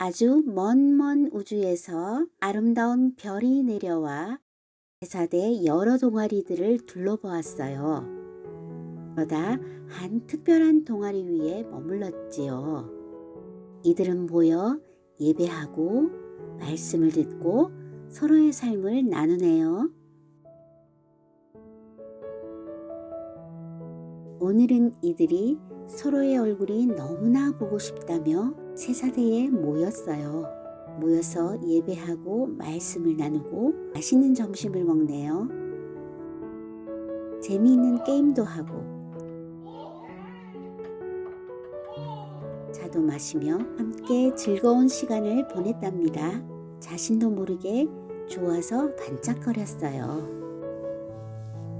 아주 먼먼 우주에서 아름다운 별이 내려와 세사대 여러 동아리들을 둘러보았어요. 그러다 한 특별한 동아리 위에 머물렀지요. 이들은 모여 예배하고 말씀을 듣고 서로의 삶을 나누네요. 오늘은 이들이 서로의 얼굴이 너무나 보고 싶다며 세사대에 모였어요. 모여서 예배하고 말씀을 나누고 맛있는 점심을 먹네요. 재미있는 게임도 하고 차도 마시며 함께 즐거운 시간을 보냈답니다. 자신도 모르게 좋아서 반짝거렸어요.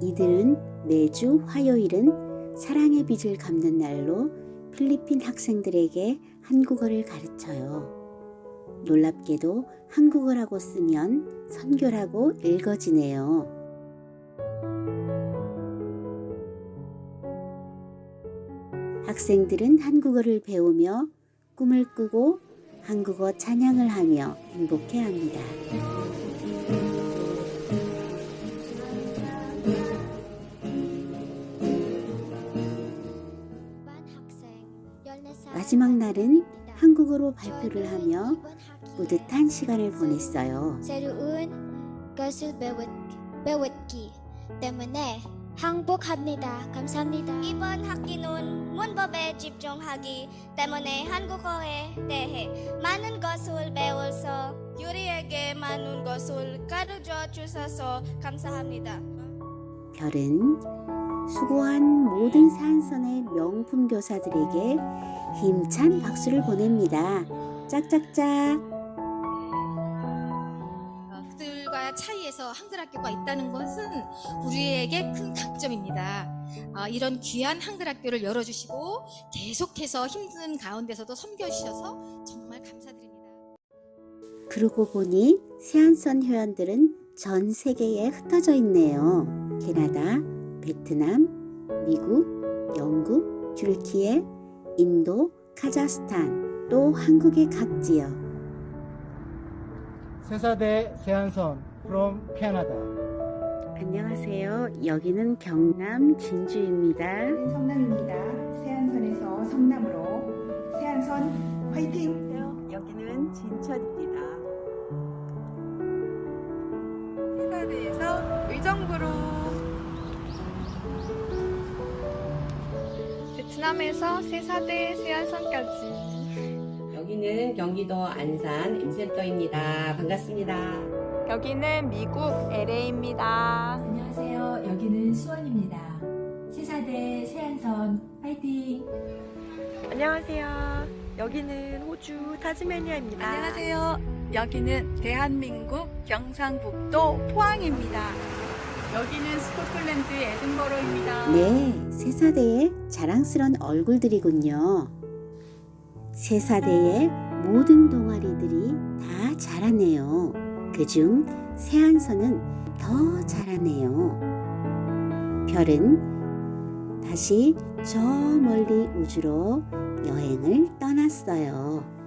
이들은 매주 화요일은 사랑의 빚을 갚는 날로 필리핀 학생들에게 한국어를 가르쳐요. 놀랍게도 한국어라고 쓰면 선교라고 읽어지네요. 학생들은 한국어를 배우며 꿈을 꾸고 한국어 찬양을 하며 행복해 합니다. 마지막 날은 한국어로 발표를 하며 뿌듯한 시간을 보냈어요. 새로운 것을 배웠, 배웠기 때문에 행복합니다. 감사합니다. 이번 학기는 문법에 집중하기 때문에 한국어에 대해 많은 것을 배워서 유리에게 많은 것을 가르쳐 주셔서 감사합니다. 별은 수고한 모든 산선의 명품 교사들에게 힘찬 박수를 보냅니다. 짝짝짝. 어, 그들과 차이에서 한글 학교가 있다는 것은 우리에게 큰 장점입니다. 아, 이런 귀한 한글 학교를 열어주시고 계속해서 힘든 가운데서도 섬겨주셔서 정말 감사드립니다. 그러고 보니 세안선 회원들은 전 세계에 흩어져 있네요. 캐나다, 베트남, 미국, 영국, 튀르키예, 인도, 카자흐스탄, 또 한국의 각지요. 세사대 세안선 from Canada. 안녕하세요. 여기는 경남 진주입니다. 성남입니다. 세안선에서 성남으로 세안선 화이팅! 여기는 진천입니다. 세사대에서 의정부로 베트남에서 세사대 세안선까지 여기는 경기도 안산 M센터입니다. 반갑습니다. 여기는 미국 LA입니다. 안녕하세요. 여기는 수원입니다. 세사대 세안선 파이팅! 안녕하세요. 여기는 호주 타즈메니아입니다. 안녕하세요. 여기는 대한민국 경상북도 포항입니다. 여기는 스코틀랜드 에든버러입니다. 네, 세사대의 자랑스런 얼굴들이군요. 세사대의 모든 동아리들이 다 잘하네요. 그중 세안선은 더 잘하네요. 별은 다시 저 멀리 우주로 여행을 떠났어요.